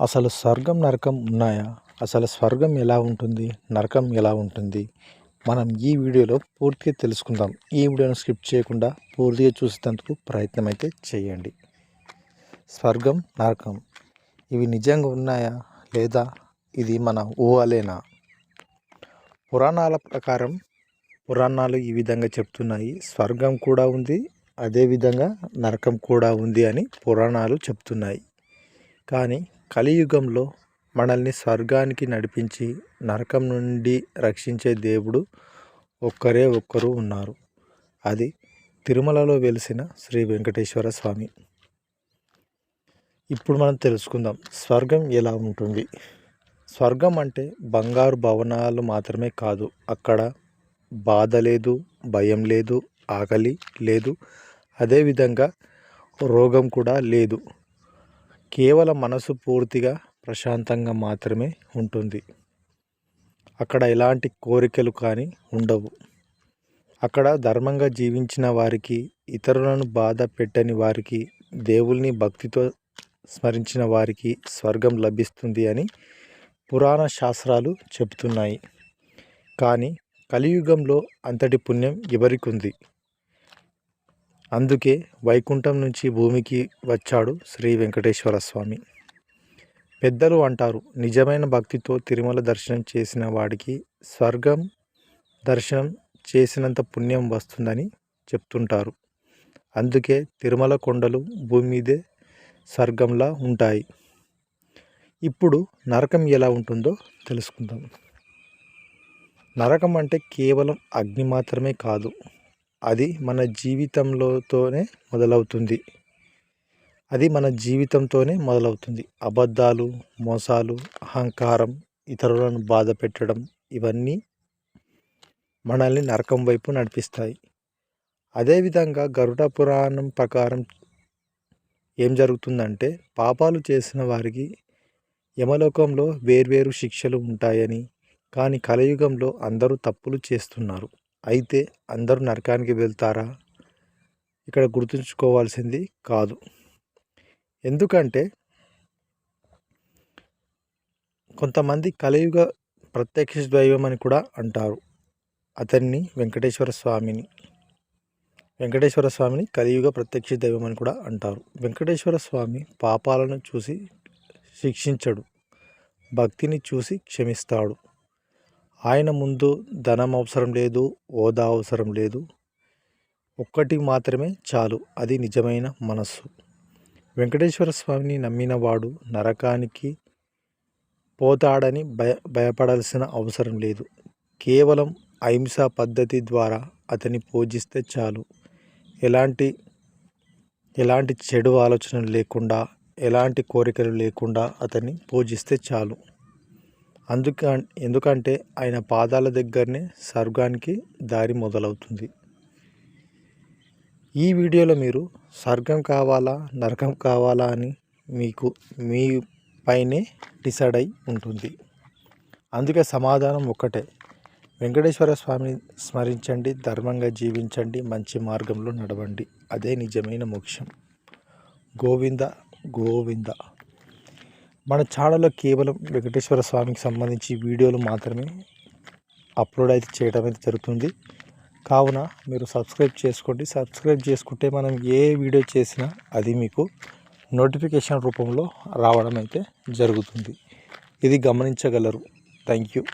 అసలు స్వర్గం నరకం ఉన్నాయా? అసలు స్వర్గం ఎలా ఉంటుంది? నరకం ఎలా ఉంటుంది? మనం ఈ వీడియోలో పూర్తిగా తెలుసుకుందాం. ఈ వీడియోను స్కిప్ చేయకుండా పూర్తిగా చూసేందుకు ప్రయత్నం అయితే చేయండి. స్వర్గం నరకం ఇవి నిజంగా ఉన్నాయా? లేదా ఇది మన ఊహలేనా? పురాణాల ప్రకారం పురాణాలు ఈ విధంగా చెప్తున్నాయి. స్వర్గం కూడా ఉంది అదేవిధంగా నరకం కూడా ఉంది అని పురాణాలు చెప్తున్నాయి. కానీ కలియుగంలో మనల్ని స్వర్గానికి నడిపించి నరకం నుండి రక్షించే దేవుడు ఒక్కరే ఒక్కరు ఉన్నారు. అది తిరుమలలో వెలిసిన శ్రీ వెంకటేశ్వర స్వామి. ఇప్పుడు మనం తెలుసుకుందాం స్వర్గం ఎలా ఉంటుంది. స్వర్గం అంటే బంగారు భవనాలు మాత్రమే కాదు అక్కడ బాధ లేదు భయం లేదు ఆకలి లేదు అదేవిధంగా రోగం కూడా లేదు. కేవలం మనసు పూర్తిగా ప్రశాంతంగా మాత్రమే ఉంటుంది. అక్కడ ఎలాంటి కోరికలు కానీ ఉండవు. అక్కడ ధర్మంగా జీవించిన వారికి ఇతరులను బాధ పెట్టని వారికి దేవుల్ని భక్తితో స్మరించిన వారికి స్వర్గం లభిస్తుంది అని పురాణ శాస్త్రాలు చెబుతున్నాయి. కానీ కలియుగంలో అంతటి పుణ్యం ఎవరికి ఉంది అందుకే వైకుంఠం నుంచి భూమికి వచ్చాడు శ్రీ వెంకటేశ్వర స్వామి. పెద్దలు అంటారు నిజమైన భక్తితో తిరుమల దర్శనం చేసిన వాడికి స్వర్గం దర్శనం చేసినంత పుణ్యం వస్తుందని చెప్తుంటారు. అందుకే తిరుమల కొండలు భూమి మీదే స్వర్గంలా ఉంటాయి. ఇప్పుడు నరకం ఎలా ఉంటుందో తెలుసుకుందాం. నరకం అంటే కేవలం అగ్ని మాత్రమే కాదు అది మన జీవితంలోతోనే మొదలవుతుంది. అది మన జీవితంతోనే మొదలవుతుంది. అబద్ధాలు మోసాలు అహంకారం ఇతరులను బాధ పెట్టడం ఇవన్నీ మనల్ని నరకం వైపు నడిపిస్తాయి. అదేవిధంగా గరుడ పురాణం ప్రకారం ఏం జరుగుతుందంటే పాపాలు చేసిన వారికి యమలోకంలో వేర్వేరు శిక్షలు ఉంటాయని కానీ కలియుగంలో అందరూ తప్పులు చేస్తున్నారు. అయితే అందరూ నరకానికి వెళ్తారా? ఇక్కడ గుర్తుంచుకోవాల్సింది కాదు. ఎందుకంటే కొంతమంది కలియుగ ప్రత్యక్ష దైవం అని కూడా అంటారు. అతన్ని వెంకటేశ్వర స్వామిని. వెంకటేశ్వర స్వామిని కలియుగ ప్రత్యక్ష దైవం అని కూడా అంటారు. వెంకటేశ్వర స్వామి పాపాలను చూసి శిక్షించడు. భక్తిని చూసి క్షమిస్తాడు. ఆయన ముందు ధనం అవసరం లేదు హోదా అవసరం లేదు. ఒక్కటి మాత్రమే చాలు అది నిజమైన మనస్సు. వెంకటేశ్వర స్వామిని నమ్మినవాడు నరకానికి పోతాడని భయ భయపడాల్సిన అవసరం లేదు. కేవలం అహింసా పద్ధతి ద్వారా అతన్ని పూజిస్తే చాలు. ఎలాంటి ఎలాంటి చెడు ఆలోచనలు లేకుండా ఎలాంటి కోరికలు లేకుండా అతన్ని పూజిస్తే చాలు. అందుక ఎందుకంటే ఆయన పాదాల దగ్గరనే స్వర్గానికి దారి మొదలవుతుంది. ఈ వీడియోలో మీరు స్వర్గం కావాలా నరకం కావాలా అని మీకు మీ పైనే డిసైడ్ అయి ఉంటుంది. అందుకే సమాధానం ఒక్కటే. వెంకటేశ్వర స్వామిని స్మరించండి ధర్మంగా జీవించండి మంచి మార్గంలో నడవండి. అదే నిజమైన మోక్షం. గోవింద గోవింద. మన ఛానల్లో కేవలం వెంకటేశ్వర స్వామికి సంబంధించి వీడియోలు మాత్రమే అప్లోడ్ అయితే చేయడం అయితే జరుగుతుంది. కావున మీరు సబ్స్క్రైబ్ చేసుకోండి. సబ్స్క్రైబ్ చేసుకుంటే మనం ఏ వీడియో చేసినా అది మీకు నోటిఫికేషన్ రూపంలో రావడం అయితే జరుగుతుంది. ఇది గమనించగలరు. Thank you.